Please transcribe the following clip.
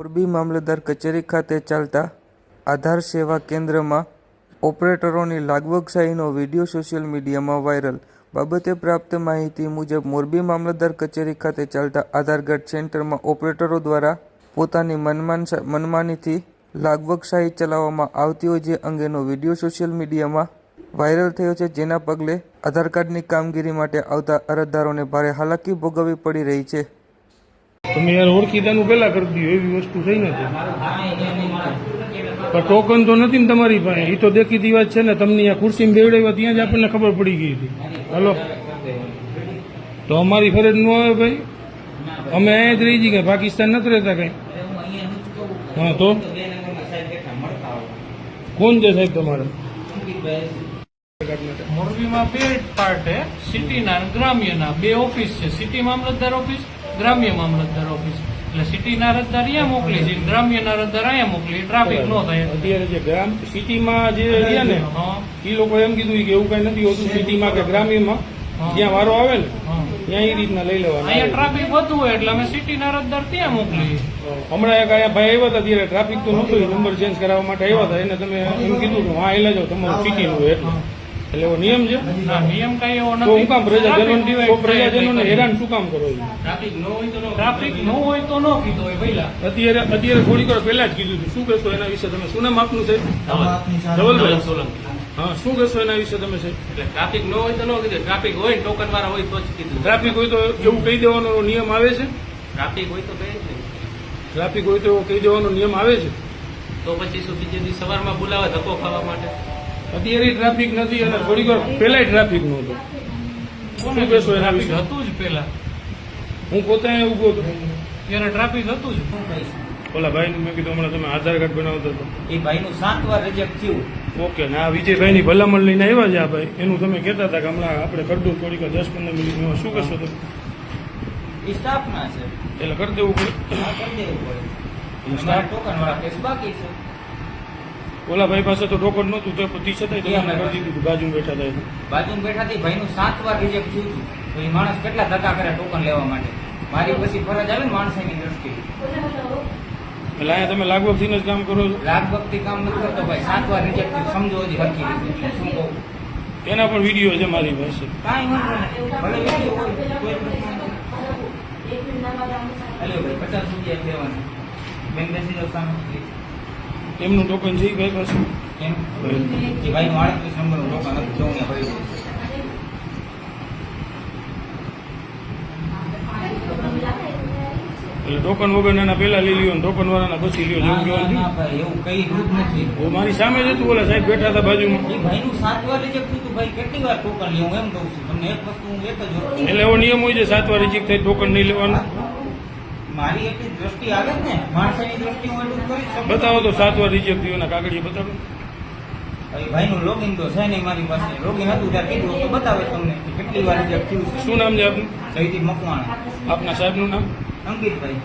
મોરબી મામલતદાર કચેરી ખાતે ચાલતા આધાર સેવા કેન્દ્રમાં ઓપરેટરોની લાગવગશાહીનો વીડિયો સોશિયલ મીડિયામાં વાયરલ. બાબતે પ્રાપ્ત માહિતી મુજબ, મોરબી મામલતદાર કચેરી ખાતે ચાલતા આધાર કાર્ડ સેન્ટરમાં ઓપરેટરો દ્વારા પોતાની મનમાન મનમાનીથી લાગવગશાહી ચલાવવામાં આવતી હોય જે અંગેનો વીડિયો સોશિયલ મીડિયામાં વાયરલ થયો છે. જેના પગલે આધાર કાર્ડની કામગીરી માટે આવતા અરજદારોને ભારે હાલાકી ભોગવવી પડી રહી છે. તમે યાર ઓળખીતાનું પેલા કરી દીધું, એવી વસ્તુ થઈ નથી. પણ ટોકન તો નથી ને તમારી પાસે. એ તો દેખીતી વાત છે ને, તમને અહીંયા ખુરશીમાં બેવડાવ્યા ત્યાં જ આપણને ખબર પડી ગઈ હતી. હલો. તો અમારી ફરજ ન આવે ભાઈ. અમે અહીંયા જ રહી જઈએ કે પાકિસ્તાન નથી રહેતા કઈ? હા, તો? કોણ છે સાહેબ તમારે? મોરબીમાં બે પાર્ટ સિટીના ગ્રામ્યના. બે ઓફિસ છે, સિટી મામલતદાર ઓફિસ ગ્રામ્ય મામલતદાર ઓફિસ. એટલે સિટીના અરજદાર અહીંયા મોકલી છે. ગ્રામ્યના અરજદાર અહીંયા મોકલી ટ્રાફિક ન થાય. અત્યારે જે ગ્રામ સિટીમાં જે રહ્યા ને એ લોકો એમ કીધું કે એવું કઈ નથી હોતું સિટીમાં કે ગ્રામ્યમાં. જ્યાં વારો આવે ને ત્યાં એ રીતના લઈ લેવાનું અહીંયા ટ્રાફિક વધુ હોય એટલે અમે સિટીના અરજદાર ત્યાં મોકલીએ. હમણાં એક અહીંયા ભાઈ આવ્યા હતા ત્યારે ટ્રાફિક તો નહોતું નંબર ચેન્જ કરાવવા માટે આવ્યા હતા. એને તમે એમ કીધું કે હા એટલે જાઓ તમારું સિટીનું એટલે. એટલે એવો નિયમ છે? ના નિયમ કઈ એવો નથી. શું કામ પ્રજાજનો પ્રજાજનોને હેરાન શું કામ કરો છો? ટ્રાફિક ન હોય તો ન કીધું. હોય પહેલા. અત્યારે અત્યારે થોડીક વાર પહેલા જ કીધું હતું. શું કહેશો એના વિશે તમે? શું નામ આપનું છે ધવલભાઈ. હા શું કહેશો એના વિશે તમે છે એટલે ટ્રાફિક ન હોય તો ન કીધું. ટ્રાફિક હોય ને ટોકન વાળા હોય તો જ કીધું. ટ્રાફિક હોય તો એવું કહી દેવાનો નિયમ આવે છે? ટ્રાફિક હોય તો કહે છે. ટ્રાફિક હોય તો એવો કહી દેવાનો નિયમ આવે છે? તો પછી શું બીજે દિવસ સવારમાં બોલાવે ધક્કો ખાવા માટે? અત્યારે ટ્રાફિક નથી અને થોડીક વાર પહેલા ટ્રાફિક નહોતો શું બેસો ટ્રાફિક હતું જ પહેલા. હું પોતે ઊભો હતો. ત્યારે ટ્રાફિક હતું જ. ઓલા ભાઈ મેં કીધું હમણાં તમે આધાર કાર્ડ બનાવતા હતા. એ ભાઈનું સાત વાર રિજેક્ટ થયું. ઓકે ને આ વિજયભાઈની ભલામણ લઈને આવ્યા છે આ ભાઈ. એનું તમે કહેતા હતા કે હમણાં આપણે કરી દઉં થોડીક દસ પંદર મિનિટમાં શું કરશો તમે? એ સ્ટાફના છે. એટલે કરી દેવું પડે. આ કરી દેવું પડે. સ્ટાફ- ટોકન વાળા કેસ બાકી છે. ઓલા ભાઈ પાસે તો ટોકન નહોતું તો પતિ છતાંય એ તમે કરી દીધું હતું બાજુમાં બેઠા હતા એટલે. બાજુમાં બેઠાથી ભાઈનું સાત વાર રિજેક્ટ થયું હતું તો એ માણસ કેટલા ધક્કા કરે ટોકન લેવા માટે? મારી પછી ફરજ આવે ને માણસની દ્રષ્ટિએ. એટલે અહીંયા તમે લાગવગ થઈને જ કામ કરો છો? વખતે કામ નથી કરતો ભાઈ. સાત વાર રિજેક્ટ થયું સમજો હજી હરકી રીતે. શું કહું? એના પણ વીડિયો છે મારી પાસે. કાંઈ વાંધો નહીં. ભલે કોઈ પ્રશ્ન. ભાઈ પચાસ રૂપિયા દેવાના બેન બેસી જાવ સામે. એમનું ટોકન છે ઈ ભાઈ પાસે એમ? કે ભાઈ આડત્રીસ નંબરનું ટોકન હતું જવું ભરી એટલે ટોકન વગર એના પહેલા લઈ લ્યો ટોકન વાળાના પછી લ્યો જેવું ના, ભાઈ એવું કઈ રૂપ નથી. મારી સામે જ હતું ઓલા સાહેબ બેઠા હતા બાજુમાં. એ ભાઈનું સાત વાર રિજેક્ટ થયું ભાઈ કેટલી વાર ટોકન લેવું એમ કહું છું. તમને એક વસ્તુ હું એક જ એટલે એવો નિયમ હોય છે સાત વાર રિજેક્ટ થાય ટોકન નહીં લેવાનું. મારી એટલી દ્રષ્ટિ આવે જ ને. માણસની દ્રષ્ટિ હું એટલું કરી શકું. બતાવો તો સાત વાર રિજેક્ટ થયું કાગળિયા બતાવો. ભાઈ ભાઈનું લોગિન તો છે નહીં મારી પાસે લોગિન હતું ત્યાં કીધું તો બતાવે તમને કેટલી વાર રિજેક્ટ થયું શું નામ છે આપનું? સહીદી મકવાણા. આપના સાહેબનું નામ? અંકિતભાઈ.